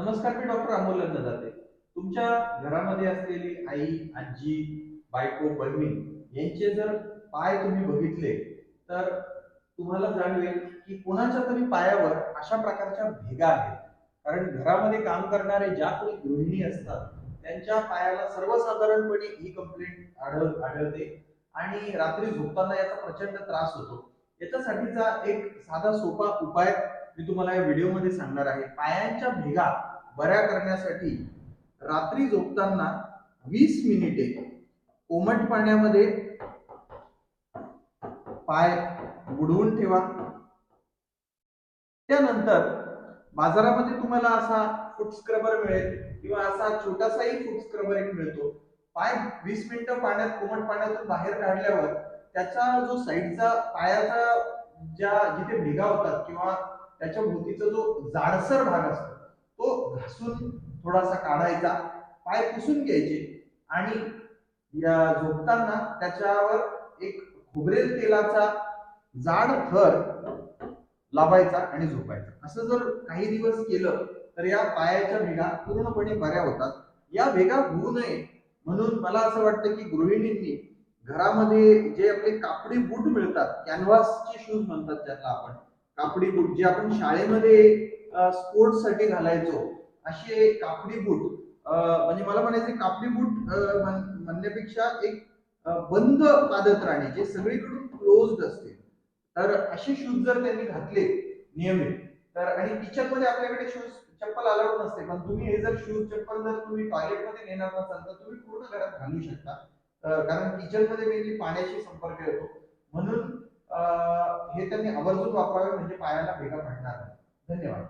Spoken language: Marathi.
नमस्कार मी डॉक्टर अमोल अन्नदाते तुमच्या घरामध्ये असलेली आई आजी बायको बहिणी यांचे जर पाय तुम्ही बघितले तर तुम्हाला जाणवेल की कोणाच्या तरी पायावर अशा प्रकारच्या भेगा आहेत. कारण घरामध्ये काम करणारे ज्या कोणी गृहिणी असतात त्यांच्या पायाला सर्वसाधारणपणे ही कंप्लेंट आढळ आढळते आणि रात्री झोपताना याचा प्रचंड त्रास होतो. याच्यासाठीचा एक साधा सोपा उपाय मी तुम्हाला या व्हिडिओमध्ये सांगणार आहे पायांच्या भेगा बऱ्या करण्यासाठी रात्री झोपताना वीस मिनिटे कोमट पाण्यामध्ये पाय बुडवून ठेवा. त्यानंतर बाजारामध्ये तुम्हाला असा फूट स्क्रबर मिळेल किंवा असा छोटासाही फूट स्क्रबर एक मिळतो. पाय वीस मिनिटं पाण्यात कोमट पाण्यातून बाहेर काढल्यावर त्याचा जो साईडचा पायाचा ज्या जिथे भेगा होतात किंवा त्याच्या भोवतीचा जो जाडसर भाग असतो तो घासून थोडासा काढायचा पाय पुसून घ्यायचे आणि या झोपताना त्याच्यावर एक खोबरेल तेलाचा जाड थर लावायचा आणि झोपायचा. असं जर काही दिवस केलं तर या पायाच्या भेगा पूर्णपणे बऱ्या होतात. या भेगा होऊ नये. म्हणून मला असं वाटतं की गृहिणींनी घरामध्ये जे आपले कापडी बूट मिळतात कॅनव्हासचे शूज म्हणतात त्याला आपण कापडी बूट जे आपण शाळेमध्ये स्पोर्ट्ससाठी घालायचो असे कापडी बूट म्हणजे मला म्हणायचे कापडी बूट म्हणण्यापेक्षा एक बंद बंद पादत्राणे जे सगळीकडून क्लोज्ड असते. तर असे शूज जर त्यांनी घातले नियमित तर आणि किचनमध्ये आपल्याकडे शूज चप्पल अलाउड नसते पण तुम्ही हे जर शूज चप्पल जर तुम्ही टॉयलेटमध्ये नेणार नसाल तर तुम्ही पूर्ण घरात घालू शकता. कारण किचनमध्ये मेनली पाण्याशी संपर्क येतो. म्हणून हे त्यांनी आवर्जून वापरावे म्हणजे पायाला भेगा पडणार धन्यवाद.